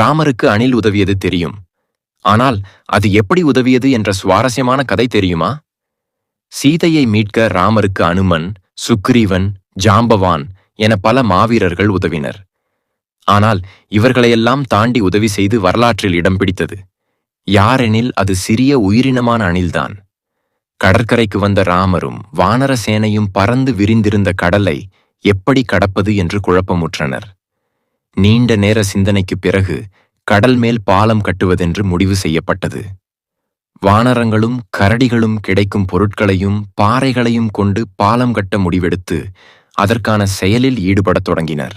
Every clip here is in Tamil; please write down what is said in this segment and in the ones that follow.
ராமருக்கு அணில் உதவியது தெரியும். ஆனால் அது எப்படி உதவியது என்ற சுவாரஸ்யமான கதை தெரியுமா? சீதையை மீட்க ராமருக்கு அனுமன் சுக்ரீவன் ஜாம்பவான் என பல மாவீரர்கள் உதவினர். ஆனால் இவர்களையெல்லாம் தாண்டி உதவி செய்து வரலாற்றில் இடம் பிடித்தது. யாரெனில் அது சிறிய உயிரினமான அணில்தான். கடற்கரைக்கு வந்த ராமரும் வானர சேனையும் பறந்து விரிந்திருந்த கடலை எப்படி கடப்பது என்று குழப்பமுற்றனர். நீண்ட நேர சிந்தனைக்குப் பிறகு கடல் மேல் பாலம் கட்டுவதென்று முடிவு செய்யப்பட்டது. வானரங்களும் கரடிகளும் கிடைக்கும் பொருட்களையும் பாறைகளையும் கொண்டு பாலம் கட்ட முடிவெடுத்து அதற்கான செயலில் ஈடுபடத் தொடங்கினர்.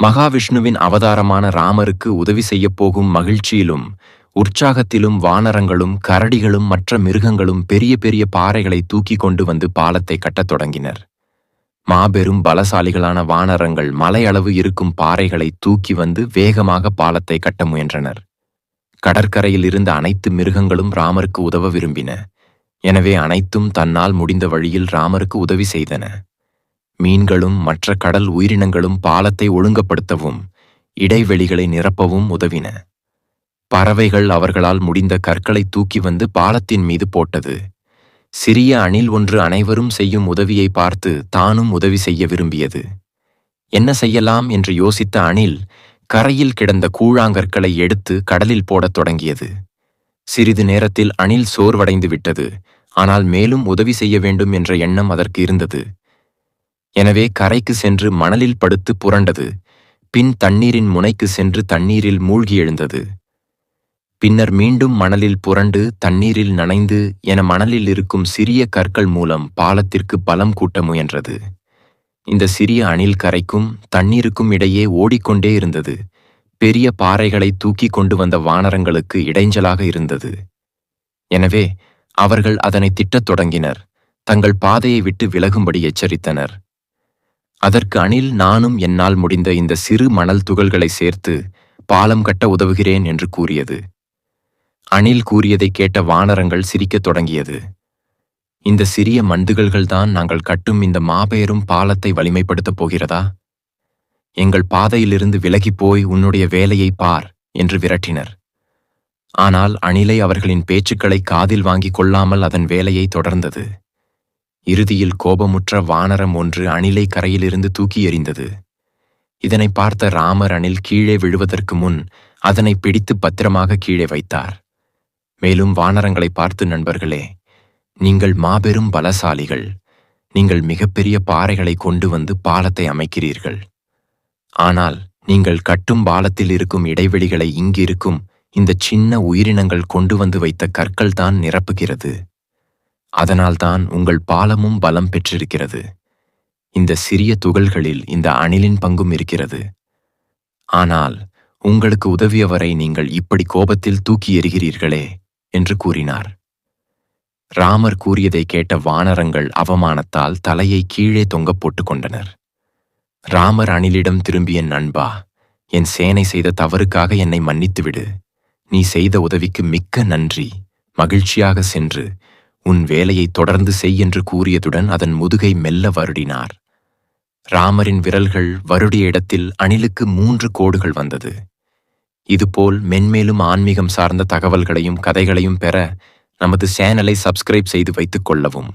மகாவிஷ்ணுவின் அவதாரமான ராமருக்கு உதவி செய்யப்போகும் மகிழ்ச்சியிலும் உற்சாகத்திலும் வானரங்களும் கரடிகளும் மற்ற மிருகங்களும் பெரிய பெரிய பாறைகளை தூக்கி கொண்டு வந்து பாலத்தை கட்டத் தொடங்கினர். மாபெரும் பலசாலிகளான வானரங்கள் மலையளவு இருக்கும் பாறைகளை தூக்கி வந்து வேகமாக பாலத்தை கட்ட முயன்றனர். கடற்கரையில் இருந்த அனைத்து மிருகங்களும் ராமருக்கு உதவ விரும்பின. எனவே அனைத்தும் தன்னால் முடிந்த வழியில் ராமருக்கு உதவி செய்தன. மீன்களும் மற்ற கடல் உயிரினங்களும் பாலத்தை ஒழுங்கப்படுத்தவும் இடைவெளிகளை நிரப்பவும் உதவின. பறவைகள் அவர்களால் முடிந்த கற்களை தூக்கி வந்து பாலத்தின் மீது போட்டது. சிறிய அணில் ஒன்று அனைவரும் செய்யும் உதவியை பார்த்து தானும் உதவி செய்ய விரும்பியது. என்ன செய்யலாம் என்று யோசித்த அணில் கரையில் கிடந்த கூழாங்கற்களை எடுத்து கடலில் போடத் தொடங்கியது. சிறிது நேரத்தில் அணில் சோர்வடைந்து விட்டது. ஆனால் மேலும் உதவி செய்ய வேண்டும் என்ற எண்ணம் அதற்கு இருந்தது. எனவே கரைக்கு சென்று மணலில் படுத்து புரண்டது. பின் தண்ணீரின் முனைக்கு சென்று தண்ணீரில் மூழ்கி எழுந்தது. பின்னர் மீண்டும் மணலில் புரண்டு தண்ணீரில் நனைந்து என மணலில் இருக்கும் சிறிய கற்கள் மூலம் பாலத்திற்கு பலம் கூட்ட முயன்றது. இந்த சிறிய அணில் கரைக்கும் தண்ணீருக்கும் இடையே ஓடிக்கொண்டே இருந்தது. பெரிய பாறைகளை தூக்கி கொண்டு வந்த வானரங்களுக்கு இடைஞ்சலாக இருந்தது. எனவே அவர்கள் அதனை திட்டத் தொடங்கினர். தங்கள் பாதையை விட்டு விலகும்படி எச்சரித்தனர். அதற்கு அணில் நானும் என்னால் முடிந்த இந்த சிறு மணல் துகள்களை சேர்த்து பாலம் கட்ட உதவுகிறேன் என்று கூறியது. அணில் கூறியதைக் கேட்ட வானரங்கள் சிரிக்கத் தொடங்கியது. இந்த சிறிய மண்டுகள்தான் நாங்கள் கட்டும் இந்த மாபெரும் பாலத்தை வலிமைப்படுத்தப் போகிறதா? எங்கள் பாதையிலிருந்து விலகிப் போய் உன்னுடைய வேலையை பார் என்று விரட்டினர். ஆனால் அணிலை அவர்களின் பேச்சுக்களை காதில் வாங்கிக் கொள்ளாமல் அதன் வேலையை தொடர்ந்தது. இறுதியில் கோபமுற்ற வானரம் ஒன்று அணிலை கரையிலிருந்து தூக்கி எறிந்தது. இதனை பார்த்த ராமர் அணில் கீழே விழுவதற்கு முன் அதனை பிடித்து பத்திரமாக கீழே வைத்தார். மேலும் வானரங்களை பார்த்து நண்பர்களே நீங்கள் மாபெரும் பலசாலிகள். நீங்கள் மிகப்பெரிய பாறைகளை கொண்டு வந்து பாலத்தை அமைக்கிறீர்கள். ஆனால் நீங்கள் கட்டும் பாலத்தில் இருக்கும் இடைவெளிகளை இங்கிருக்கும் இந்த சின்ன உயிரினங்கள் கொண்டு வந்து வைத்த கற்கள் தான் நிரப்புகிறது. அதனால்தான் உங்கள் பாலமும் பலம் பெற்றிருக்கிறது. இந்த சிறிய துகள்களில் இந்த அணிலின் பங்கும் இருக்கிறது. ஆனால் உங்களுக்கு உதவியவரை நீங்கள் இப்படி கோபத்தில் தூக்கி எறிகிறீர்களே. என்று கூறினார். ராமர் கூறியதை கேட்ட வானரங்கள் அவமானத்தால் தலையை கீழே தொங்கப் போட்டுக் கொண்டனர். ராமர் அணிலிடம் திரும்பிய நண்பா என் சேனை செய்த தவறுக்காக என்னை மன்னித்துவிடு. நீ செய்த உதவிக்கு மிக்க நன்றி. மகிழ்ச்சியாக சென்று உன் வேலையை தொடர்ந்து செய் என்று கூறியதுடன் அதன் முதுகை மெல்ல வருடினார். ராமரின் விரல்கள் வருடிய இடத்தில் அணிலுக்கு மூன்று கோடுகள் வந்தது. இதுபோல் மென்மேலும் ஆன்மீகம் சார்ந்த தகவல்களையும் கதைகளையும் பெற நமது சேனலை சப்ஸ்கிரைப் செய்து வைத்துக் கொள்ளவும்.